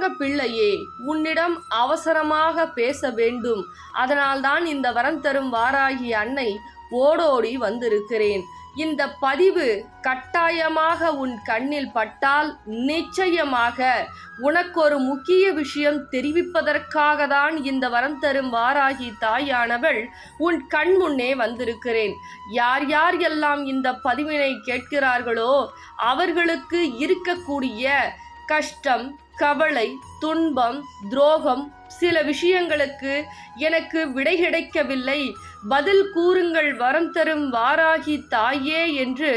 தங்க பிள்ளையே உன்னிடம் அவசரமாக பேச வேண்டும். அதனால்தான் இந்த வரம் தரும் வாராகி அன்னை ஓடோடி வந்திருக்கிறேன். இந்த பதிவு கட்டாயமாக உன் கண்ணில் பட்டால் நிச்சயமாக உனக்கு ஒரு முக்கிய விஷயம் தெரிவிப்பதற்காக தான் இந்த வரம் தரும் வாராகி தாயானவள் உன் கண் முன்னே வந்திருக்கிறேன். யார் யார் எல்லாம் இந்த பதிவினை கேட்கிறார்களோ அவர்களுக்கு இருக்கக்கூடிய கஷ்டம் கவலை துன்பம் துரோகம் சில விஷயங்களுக்கு எனக்கு விடை கிடைக்கவில்லை. பதில் கூறுங்கள் வரம் தரும் வாராகி தாயே என்று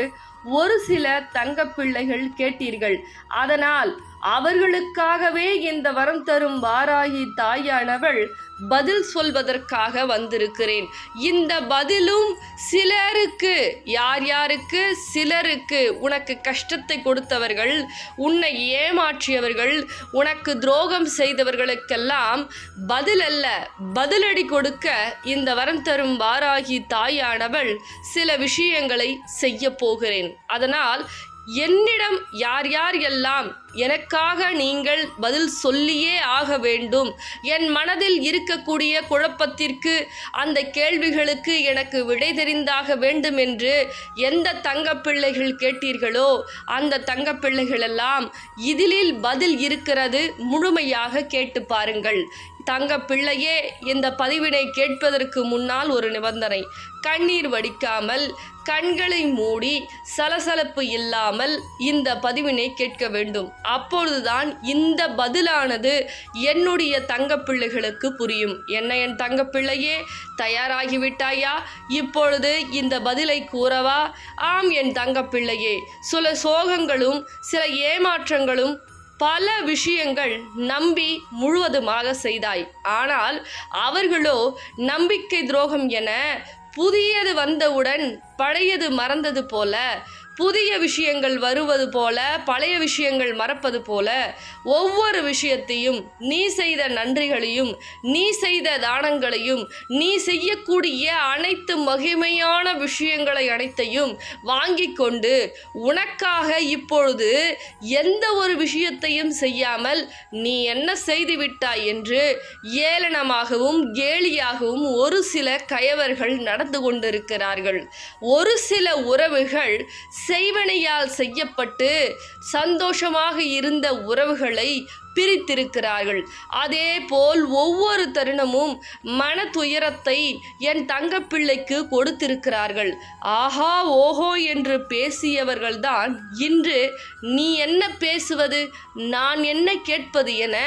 ஒரு சில தங்க பிள்ளைகள் கேட்டீர்கள். அதனால் அவர்களுக்காகவே இந்த வரம் தரும் வாராகி தாயானவள் பதில் சொல்வதற்காக வந்திருக்கிறேன். இந்த பதிலும் சிலருக்கு யார் யாருக்கு சிலருக்கு உனக்கு கஷ்டத்தை கொடுத்தவர்கள் உன்னை ஏமாற்றியவர்கள் உனக்கு துரோகம் செய்தவர்களுக்கெல்லாம் பதில் அல்ல பதிலடி கொடுக்க இந்த வரம் தரும் வாராகி தாயானவள் சில விஷயங்களை செய்ய போகிறேன். அதனால் என்னிடம் யார் யார் எல்லாம் எனக்காக நீங்கள் பதில் சொல்லியே ஆக வேண்டும். என் மனதில் இருக்கக்கூடிய குழப்பத்திற்கு அந்த கேள்விகளுக்கு எனக்கு விடை தெரிந்தாக வேண்டும் என்று எந்த தங்கப்பிள்ளைகள் கேட்டீர்களோ அந்த தங்கப்பிள்ளைகளெல்லாம் இதிலில் பதில் இருக்கிறது முழுமையாக கேட்டு பாருங்கள். தங்க பிள்ளையே இந்த பதிவினை கேட்பதற்கு முன்னால் ஒரு நிபந்தனை. கண்ணீர் வடிக்காமல் கண்களை மூடி சலசலப்பு இல்லாமல் இந்த பதிவினை கேட்க வேண்டும். அப்பொழுதுதான் இந்த பதிலானது என்னுடைய தங்கப்பிள்ளைகளுக்கு புரியும். என்ன என் தங்கப்பிள்ளையே தயாராகிவிட்டாயா? இப்பொழுது இந்த பதிலை கூறவா? ஆம் என் தங்கப்பிள்ளையே. சில சோகங்களும் சில ஏமாற்றங்களும் பல விஷயங்கள் நம்பி முழுவதுமாக செய்தாய். ஆனால் அவர்களோ நம்பிக்கை துரோகம் என புதியது வந்தவுடன் பழையது மறந்தது போல புதிய விஷயங்கள் வருவது போல பழைய விஷயங்கள் மறப்பது போல ஒவ்வொரு விஷயத்தையும் நீ செய்த நன்றிகளையும் நீ செய்த தானங்களையும் நீ செய்யக்கூடிய அனைத்து மகிமையான விஷயங்களை அனைத்தையும் வாங்கி கொண்டு உனக்காக இப்பொழுது எந்த ஒரு விஷயத்தையும் செய்யாமல் நீ என்ன செய்து விட்டாய் என்று ஏளனமாகவும் கேலியாகவும் ஒரு சில கயவர்கள் நடந்து கொண்டிருக்கிறார்கள். ஒரு சில உறவுகள் செய்வனையால் செய்யப்பட்டு சந்தோஷமாக இருந்த உறவுகளை பிரித்திருக்கிறார்கள். அதே போல் ஒவ்வொரு தருணமும் மன துயரத்தை என் தங்கப்பிள்ளைக்கு கொடுத்திருக்கிறார்கள். ஆஹா ஓஹோ என்று பேசியவர்கள்தான் இன்று நீ என்ன பேசுவது? நான் என்ன கேட்பது என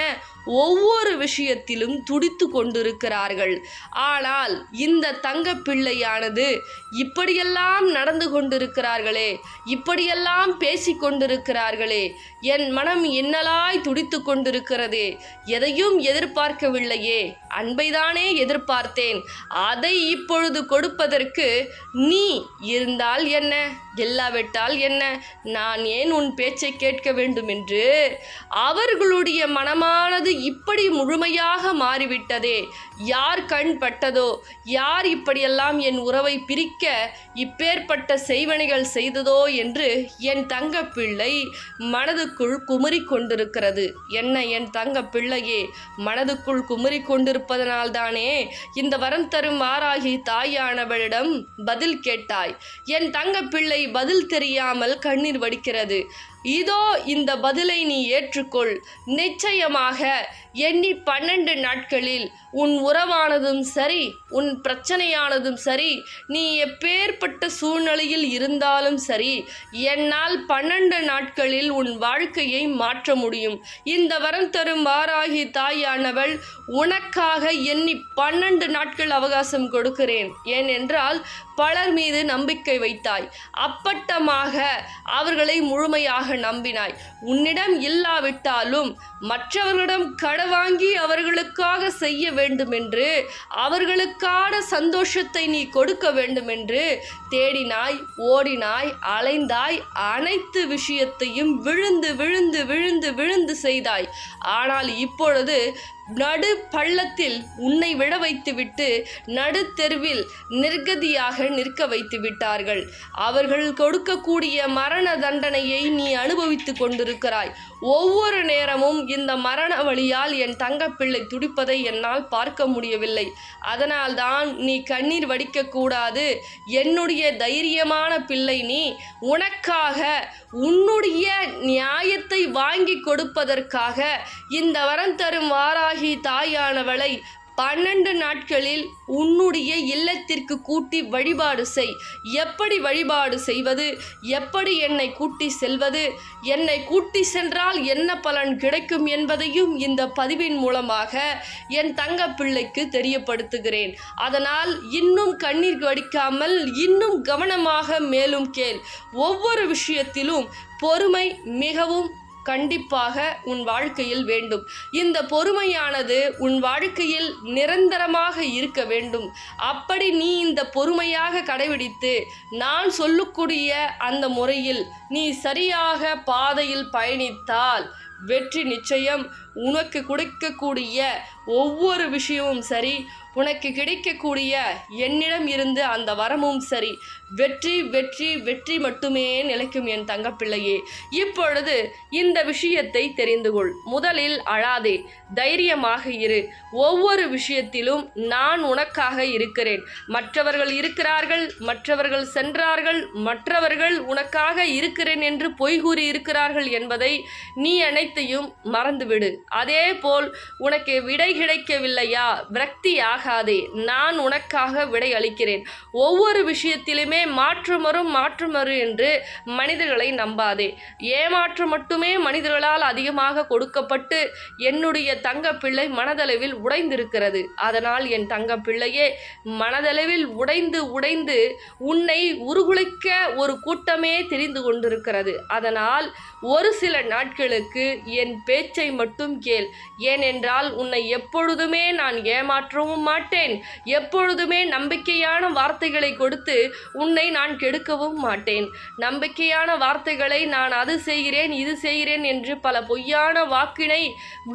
ஒவ்வொரு விஷயத்திலும் துடித்து கொண்டிருக்கிறார்கள். ஆனால் இந்த தங்க பிள்ளையானது இப்படியெல்லாம் நடந்து கொண்டிருக்கிறார்களே இப்படியெல்லாம் பேசி கொண்டிருக்கிறார்களே என் மனம் இன்னலாய் துடித்து கொண்டிருக்கிறதே. எதையும் எதிர்பார்க்கவில்லையே. அன்பைதானே எதிர்பார்த்தேன். அதை இப்பொழுது கொடுப்பதற்கு நீ இருந்தால் என்ன? இல்லாவிட்டால் என்ன? நான் ஏன் உன் பேச்சை கேட்க வேண்டும் என்று அவர்களுடைய மனமானது இப்படி முழுமையாக மாறிவிட்டதே. யார் கண் பட்டதோ யார் இப்படியெல்லாம் என் உறவை பிரிக்க இப்பேற்பட்ட செய்வனைகள் செய்ததோ என்று என் தங்க பிள்ளை மனதுக்குள் குமரி கொண்டிருக்கிறது. என்ன என் தங்க பிள்ளையே மனதுக்குள் குமரி கொண்டிருப்பதனால்தானே இந்த வரம் தரும் ஆறாகி தாயானவளிடம் பதில் கேட்டாய். என் தங்க பிள்ளை பதில் தெரியாமல் கண்ணீர் வடிக்கிறது. இதோ இந்த பதிலை நீ ஏற்றுக்கொள். நிச்சயமாக எண்ணி பன்னெண்டு நாட்களில் உன் உறவானதும் சரி உன் பிரச்சனையானதும் சரி நீ எப்பேற்பட்ட சூழ்நிலையில் இருந்தாலும் சரி என்னால் பன்னெண்டு நாட்களில் உன் வாழ்க்கையை மாற்ற முடியும். இந்த வரம் தரும் வாராகி தாயானவள் உனக்காக எண்ணி பன்னெண்டு நாட்கள் அவகாசம் கொடுக்கிறேன். ஏனென்றால் பலர் மீது நம்பிக்கை வைத்தாய். அப்பட்டமாக அவர்களை முழுமையாக நம்பினாய். உன்னிடம் இல்லாவிட்டாலும் மற்றவர்களிடம் கடன் வாங்கி அவர்களுக்காக செய்ய வேண்டும் என்று அவர்களுக்கான சந்தோஷத்தை நீ கொடுக்க வேண்டும் என்று தேடினாய் ஓடினாய் அலைந்தாய் அனைத்து விஷயத்தையும் விழுந்து விழுந்து விழுந்து விழுந்து செய்தாய். ஆனால் இப்பொழுது நடு பள்ளத்தில் உன்னை விழ வைத்துவிட்டு நடுத்தெருவில் நிர்கதியாக நிற்க வைத்து விட்டார்கள். அவர்கள் கொடுக்கக்கூடிய மரண தண்டனையை நீ அனுபவித்துக் கொண்டிருக்கிறாய். ஒவ்வொரு நேரமும் இந்த மரண வழியால் என் தங்கப்பிள்ளை துடிப்பதை என்னால் பார்க்க முடியவில்லை. அதனால்தான் நீ கண்ணீர் வடிக்கக்கூடாது என்னுடைய தைரியமான பிள்ளை நீ. உனக்காக உன்னுடைய நியாயத்தை வாங்கி கொடுப்பதற்காக இந்த வரம் தரும் வாராகி தாயானவளை பன்னெண்டு நாட்களில் உன்னுடைய இல்லத்திற்கு கூட்டி வழிபாடு செய். எப்படி வழிபாடு செய்வது? எப்படி என்னை கூட்டி செல்வது? என்னை கூட்டி சென்றால் என்ன பலன் கிடைக்கும் என்பதையும் இந்த பதிவின் மூலமாக என் தங்க பிள்ளைக்கு தெரியப்படுத்துகிறேன். அதனால் இன்னும் கண்ணீர் வடிக்காமல் இன்னும் கவனமாக மேலும் கேள். ஒவ்வொரு விஷயத்திலும் பொறுமை மிகவும் கண்டிப்பாக உன் வாழ்க்கையில் வேண்டும். இந்த பொறுமையானது உன் வாழ்க்கையில் நிரந்தரமாக இருக்க வேண்டும். அப்படி நீ இந்த பொறுமையாக கடைபிடித்து நான் சொல்லக்கூடிய அந்த முறையில் நீ சரியாக பாதையில் பயணித்தால் வெற்றி நிச்சயம் உனக்கு கொடுக்கக்கூடிய ஒவ்வொரு விஷயமும் சரி உனக்கு கிடைக்கக்கூடிய என்னிடம் இருந்து அந்த வரமும் சரி. வெற்றி வெற்றி வெற்றி மட்டுமே நிலைக்கும் என் தங்கப்பிள்ளையே. இப்பொழுது இந்த விஷயத்தை தெரிந்து கொள். முதலில் அழாதே. தைரியமாக இரு. ஒவ்வொரு விஷயத்திலும் நான் உனக்காக இருக்கிறேன். மற்றவர்கள் இருக்கிறார்கள் மற்றவர்கள் சென்றார்கள் மற்றவர்கள் உனக்காக இருக்கிறேன் என்று பொய் கூறி இருக்கிறார்கள் என்பதை நீ அனைத்தையும் மறந்துவிடு. அதே போல் உனக்கு விடை கிடைக்கவில்லையா? விரக்தி ஆகாதே நான் உனக்காக விடை அளிக்கிறேன். ஒவ்வொரு விஷயத்திலுமே மாற்றம் வரும் மாற்றம் வரும் என்று மனிதர்களை நம்பாதே. ஏமாற்றம் மட்டுமே மனிதர்களால் அதிகமாக கொடுக்கப்பட்டு என்னுடைய தங்க பிள்ளை மனதளவில் உடைந்திருக்கிறது. அதனால் என் தங்க பிள்ளையே மனதளவில் உடைந்து உடைந்து உன்னை உருகுலைக்க ஒரு கூட்டமே தெரிந்து கொண்டிருக்கிறது. அதனால் ஒரு சில நாட்களுக்கு என் பேச்சை மட்டும் கேள். ஏனென்றால் உன்னை எப்பொழுதுமே நான் ஏமாற்றவும் மாட்டேன். எப்பொழுதுமே நம்பிக்கையான வார்த்தைகளை கொடுத்து உன்னை நான் கெடுக்கவும் மாட்டேன். நம்பிக்கையான வார்த்தைகளை நான் அது செய்கிறேன் இது செய்கிறேன் என்று பல பொய்யான வாக்கினை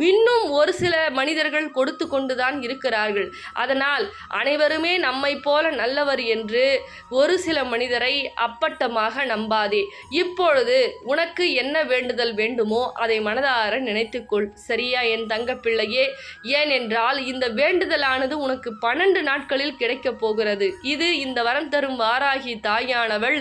இன்னும் ஒரு சில மனிதர்கள் கொடுத்து கொண்டுதான் இருக்கிறார்கள். அதனால் அனைவருமே நம்மை போல நல்லவர் என்று ஒரு சில மனிதரை அப்பட்டமாக நம்பாதே. இப்பொழுது உனக்கு என்ன வேண்டுதல் வேண்டுமோ அதை மனதார நினைத்துக்கொள். சரியா என் தங்க பிள்ளையே ஏனென்றால் இந்த வேண்டுதலானது உனக்கு பன்னெண்டு நாட்களில் கிடைக்கப் போகிறது. இது இந்த வரம் தரும் வாராகி தாயானவள்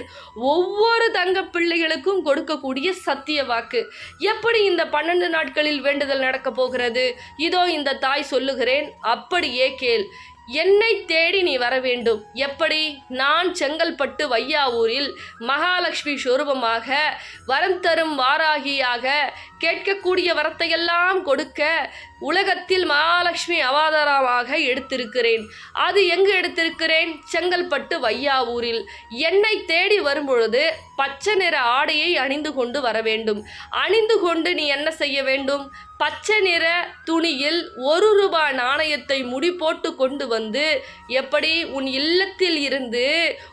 ஒவ்வொரு தங்க பிள்ளைகளுக்கும் கொடுக்கக்கூடிய சத்திய வாக்கு. எப்படி இந்த பன்னெண்டு நாட்களில் வேண்டுதல் நடக்கப் போகிறது? இதோ இந்த தாய் சொல்லுகிறேன். அப்படியே கேள். என்னை தேடி நீ வர வேண்டும். எப்படி? நான் செங்கல்பட்டு வையாவூரில் மகாலட்சுமி ஸ்வரூபமாக வரம் தரும் வாராகியாக கேட்கக்கூடிய வரத்தையெல்லாம் கொடுக்க உலகத்தில் மகாலட்சுமி அவதாரமாக எடுத்திருக்கிறேன். அது எங்கு எடுத்திருக்கிறேன்? செங்கல்பட்டு வையாவூரில். என்னை தேடி வரும்பொழுது பச்சை நிற ஆடையை அணிந்து கொண்டு வர வேண்டும். அணிந்து கொண்டு நீ என்ன செய்ய வேண்டும்? பச்சை நிற துணியில் ஒரு ரூபாய் நாணயத்தை முடி போட்டு கொண்டு வந்து எப்படி உன் இல்லத்தில் இருந்து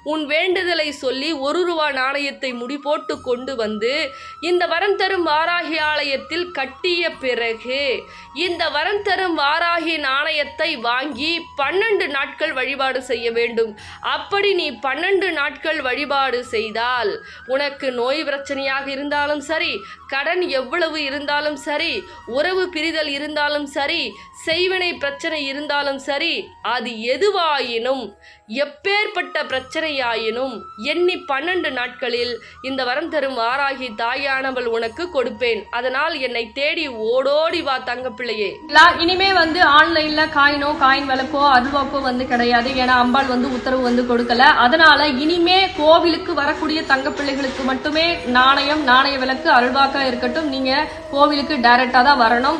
உன் வேண்டுதலை சொல்லி ஒரு ரூபாய் நாணயத்தை முடி போட்டு கொண்டு வந்து இந்த வரம் தரும் வாராகி ஆலயத்தில் கட்டிய பிறகு இந்த வரம் தரும் வாராகி நாணயத்தை வாங்கி பன்னெண்டு நாட்கள் வழிபாடு செய்ய வேண்டும். அப்படி நீ பன்னெண்டு நாட்கள் வழிபாடு செய்தால் உனக்கு நோய் பிரச்சனையாக இருந்தாலும் சரி கடன் எவ்வளவு இருந்தாலும் சரி உறவு பிரிதல் இருந்தாலும் சரி செய்வினை பிரச்சனை இருந்தாலும் சரி அது எதுவாயினும் எப்பேற்பட்ட பிரச்சனையாயினும் எண்ணி பன்னெண்டு நாட்களில் இந்த வரம் தரும் ஆராகி தாயானவள் உனக்கு கொடுப்பேன். அதனால் என்னை தேடி ஓடோடி வா தங்கப்பிள்ளையே. இனிமே வந்து ஆன்லைன்ல காயினோ காயின் விளக்கோ அருள்வாக்கோ வந்து கிடையாது. ஏன்னா அம்பாள் வந்து உத்தரவு வந்து கொடுக்கல. அதனால இனிமே கோவிலுக்கு வரக்கூடிய தங்கப்பிள்ளைகளுக்கு மட்டுமே நாணயம் நாணய விளக்கு அருள்வாக்கா இருக்கட்டும். நீங்க கோவிலுக்கு டைரக்டா தான் வரணும்.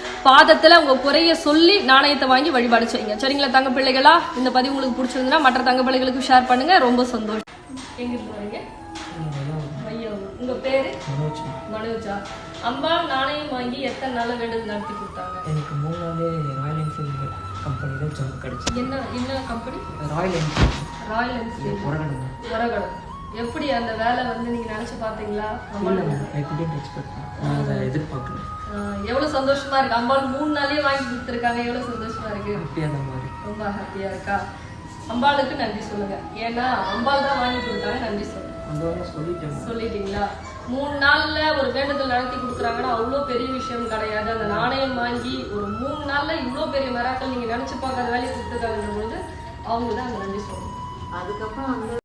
பாதத்துல உங்க குறைய சொல்லி நாணயத்தை வாங்கி வழிபாடு செய்யுங்க. சரிங்களா தங்க பிள்ளைகளா? இந்த பதிவு உங்களுக்கு பிடிச்சிருந்ததுன்னா மற்ற தங்க பிள்ளைகளுக்கு ஷேர் பண்ணுங்க. ரொம்ப சந்தோஷம். எங்க இருந்து வரீங்க? ஐயோ உங்க பேரு? மனோஜ். அம்பாள் நாணயம் வாங்கி எத்தனை நாள் வேண்டுதல் நடத்தி கொடுத்தாங்க? எனக்கு மூணு நாளே ராயல் என்ஃபீல்டு கம்பெனியில் ஜாப் கிடச்சி என்ன என்ன company Royal Enfield Royal Enfield Oragadam Oragadam எப்படி அந்த வேலை வந்து நீங்க நினைச்சு மேம் ஐ குடேட் எக்ஸ்பெக்ட் நான் அதை எதிர்பார்க்கல. ஆஹ் எவ்வளவு சந்தோஷமா இருக்கு? அம்பாள் மூணு நாளே வாங்கி கொடுத்துருக்காங்க. எவ்வளவு சந்தோஷமா இருக்கு? ரொம்ப ஹாப்பியா இருக்கா? அம்பாளுக்கு நன்றி சொல்லுங்க. ஏன்னா அம்பாள் தான் வாங்கி கொடுத்தாங்க. நன்றி சொல்லுங்க சொல்லிட்டீங்களா? மூணு நாள்ல ஒரு வேண்டுதல் நடத்தி கொடுக்குறாங்கன்னா அவ்வளோ பெரிய விஷயம் கிடையாது. அந்த நாணயம் வாங்கி ஒரு மூணு நாள்ல இவ்வளோ பெரிய மராக்கள் நீங்க நினைச்சு பார்க்காத வேலையை கொடுத்துருக்காங்கன்ற பொழுது அவங்க தான் அந்த நன்றி சொல்லணும் அதுக்கப்புறம் வந்து